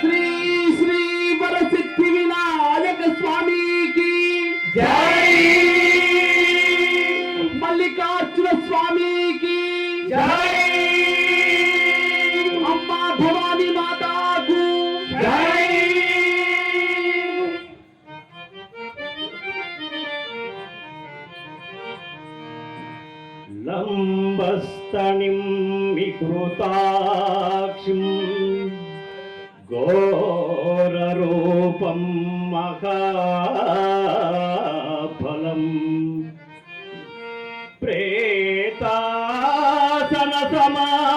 श्री श्री वर सिद्धि विनायक स्वामी की जय। लम्बस्तनिं विकृताक्षिं घोररूपं महाफलम्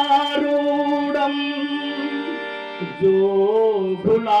प्रेतासनसमारूढं जोघुला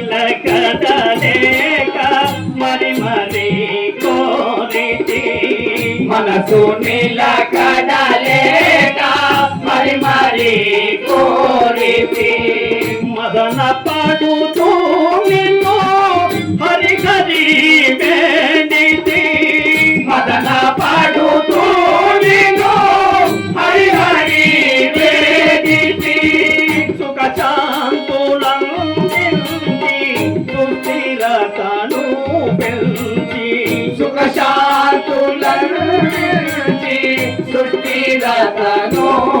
మనసు నిలకడలేక మరి మరి కోరి మదన పాడుతూ দাতা গো।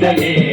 இதயே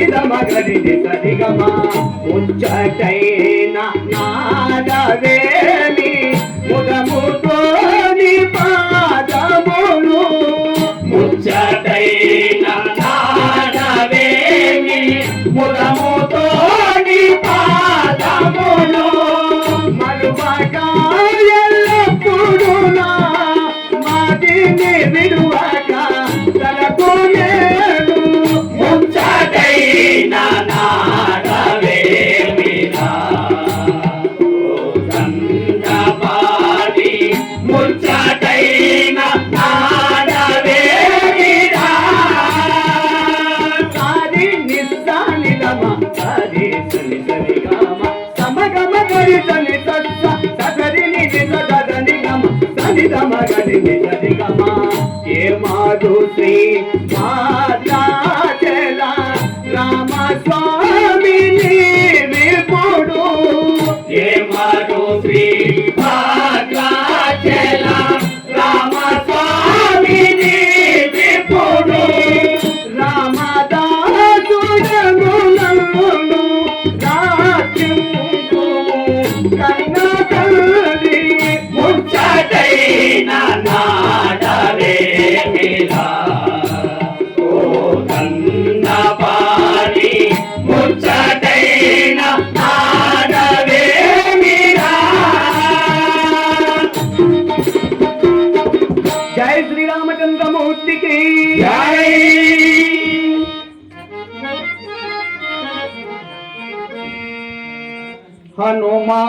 నిజమ గది సరిగమ నాదవేమి? గడిగినదిగమా ఏ మాధుశ్రీ మాతా రామ స్వామి हनुमा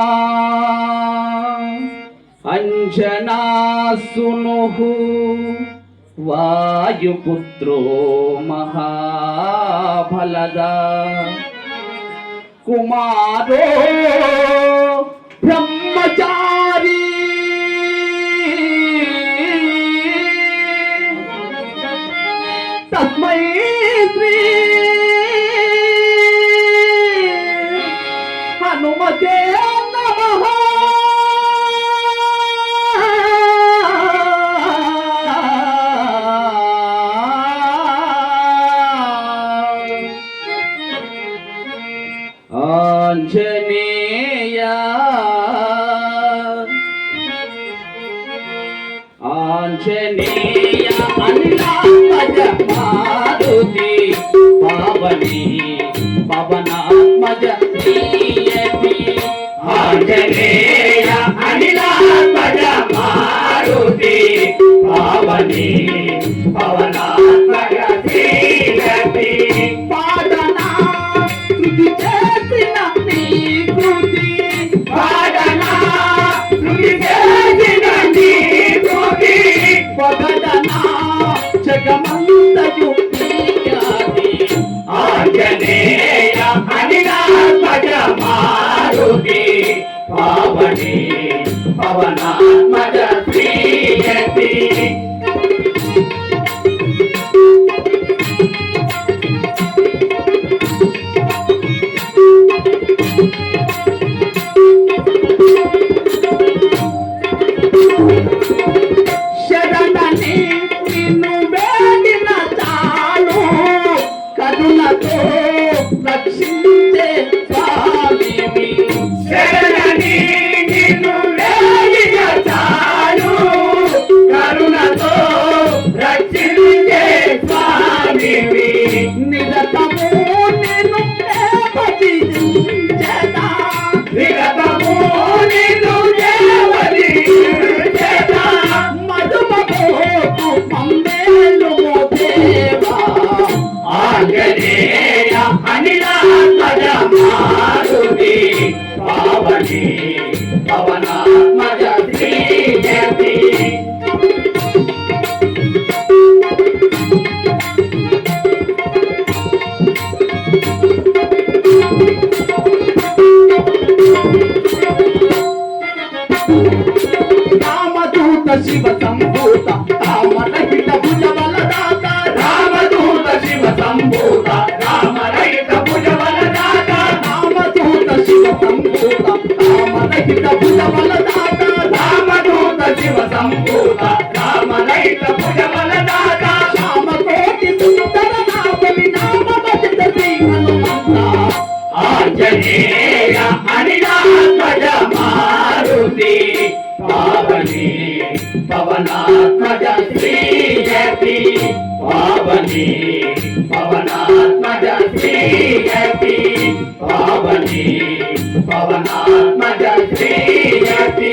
अञ्जना सुनुः वायुपुत्रो महाफलदा कुमारो ब्रह्म ಆಂಜನೇಯ ಅನಿಲಾಂಬಜ ಮಾರುತಿ ಪಾವನಿ ಪವನಾತ್ಮಜ ಪ್ರಿಯತಿ ಆಂಜನೇಯ ಅನಿಲಾಂಬಜ ಮಾರುತಿ ಪಾವನಿ పావని పవనాత్మజ ప్రియతి thank you. पवनात्मजस्मी हैप्पी पावनी पवनात्मजस्मी हैप्पी पावनी पवनात्मजस्मी हैप्पी